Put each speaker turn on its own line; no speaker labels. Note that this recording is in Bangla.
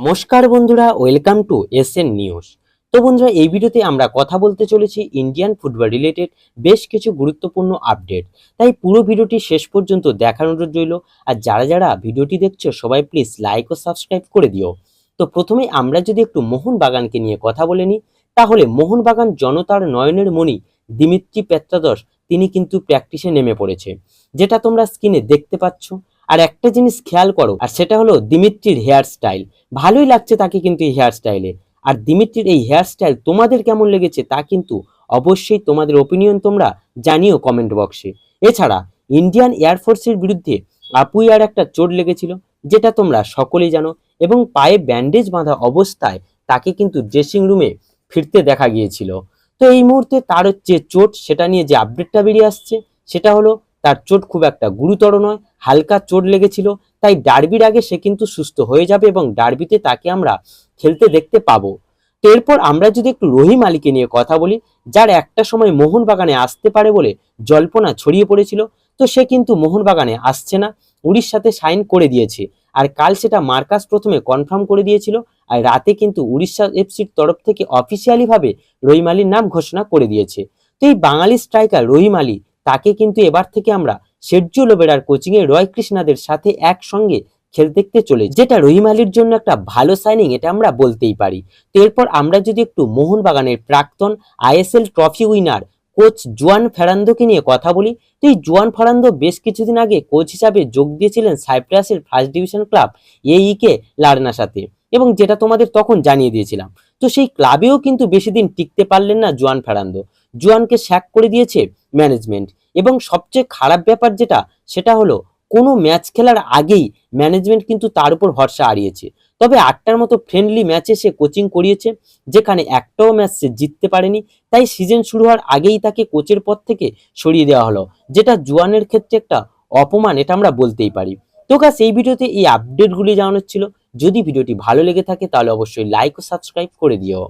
নমস্কার বন্ধুরা, welcome to S N news. তো বন্ধুরা, এই ভিডিওতে আমরা কথা বলতে চলেছি ইন্ডিয়ান ফুটবল রিলেটেড বেশ কিছু গুরুত্বপূর্ণ আপডেট। তাই পুরো ভিডিওটি শেষ পর্যন্ত দেখার অনুরোধ রইল, আর যারা যারা ভিডিওটি দেখছ, সবাই প্লিজ লাইক ও সাবস্ক্রাইব করে দিও। তো প্রথমে আমরা যদি একটু মোহনবাগানকে নিয়ে কথা বলে নিই, তাহলে মোহনবাগান জনতার নয়নের মণি দিমিত্রি পেত্রাদস তিনি কিন্তু প্র্যাকটিসে নেমে পড়েছে। যেটা তোমরা স্ক্রিনে দেখতে পাচ্ছ। আর একটা জিনিস খেয়াল করো, আর সেটা হলো দিমিত্রির হেয়ার স্টাইল ভালোই লাগছে তাকে কিন্তু এই হেয়ার স্টাইলে আর দিমিত্রির এই হেয়ার স্টাইল তোমাদের কেমন লেগেছে তা কিন্তু অবশ্যই তোমাদের ওপিনিয়ন তোমরা জানিও কমেন্ট বক্সে এছাড়া ইন্ডিয়ান এয়ারফোর্সের বিরুদ্ধে আপুইয়ার একটা চোট লেগেছিল, যেটা তোমরা সকলেই জানো, এবং পায়ে ব্যান্ডেজ বাঁধা অবস্থায় তাকে কিন্তু ড্রেসিং রুমে ফিরতে দেখা গিয়েছিল। তো এই মুহূর্তে তার যে চোট, সেটা নিয়ে যে আপডেটটা বেরিয়ে আসছে, সেটা হলো তার চোট খুব একটা গুরুতর নয়, হালকা চোট লেগেছিল, তাই ডার্বির আগে সে কিন্তু সুস্থ হয়ে যাবে এবং ডার্বিতে তাকে আমরা খেলতে দেখতে পাবো। তো এরপর আমরা যদি একটু রহিম আলীকে নিয়ে কথা বলি, যার একটা সময় মোহনবাগানে আসতে পারে বলে জল্পনা ছড়িয়ে পড়েছিল, তো সে কিন্তু মোহনবাগানে আসছে না উড়িষ্যাতে সাইন করে দিয়েছে। আর কাল সেটা মার্কাস প্রথমে কনফার্ম করে দিয়েছিল, আর রাতে কিন্তু উড়িষ্যা এফসির তরফ থেকে অফিসিয়ালিভাবে রহিম আলীর নাম ঘোষণা করে দিয়েছে। তো এই বাঙালি স্ট্রাইকার রহিম আলী তাকে কিন্তু এবার থেকে আমরা শেরজু লোবেরার কোচিং এ রয় কৃষ্ণাদের সাথে একসঙ্গে খেলতে দেখতে চলে যেটা রহিম আলীর জন্য একটা ভালো সাইনিং এটা আমরা বলতেই পারি। তো এরপর আমরা যদি একটু মোহনবাগানের প্রাক্তন ISL trophy winner coach Juan ফেরান্দোকে নিয়ে কথা বলি। তো এই জুয়ান ফেরান্দো বেশ কিছুদিন আগে কোচ হিসাবে যোগ দিয়েছিলেন সাইপ্রাসের ফার্স্ট ডিভিশন ক্লাব এইকে লার্নার সাথে। এবং যেটা তোমাদের তখন জানিয়ে দিয়েছিলাম। তো সেই ক্লাবেও কিন্তু বেশি দিন টিকতে পারলেন না জুয়ান ফেরান্দো। জুয়ানকে শ্যাক করে দিয়েছে ম্যানেজমেন্ট এবং সবচেয়ে খারাপ ব্যাপার যেটা, সেটা হলো কোনো ম্যাচ খেলার আগেই ম্যানেজমেন্ট কিন্তু তার উপর ভরসা হারিয়েছে। তবে আটটার মতো ফ্রেন্ডলি ম্যাচে সে কোচিং করিয়েছে, যেখানে একটাও ম্যাচ সে জিততে পারেনি, তাই সিজন শুরু হওয়ার আগেই তাকে কোচের পদ থেকে সরিয়ে দেওয়া হলো, যেটা জুয়ানের ক্ষেত্রে একটা অপমান, এটা আমরা বলতেই পারি। তো গাছ এই ভিডিওতে এই আপডেটগুলি জানানোর ছিল। যদি ভিডিওটি ভালো লেগে থাকে, তাহলে অবশ্যই লাইক ও সাবস্ক্রাইব করে দিও।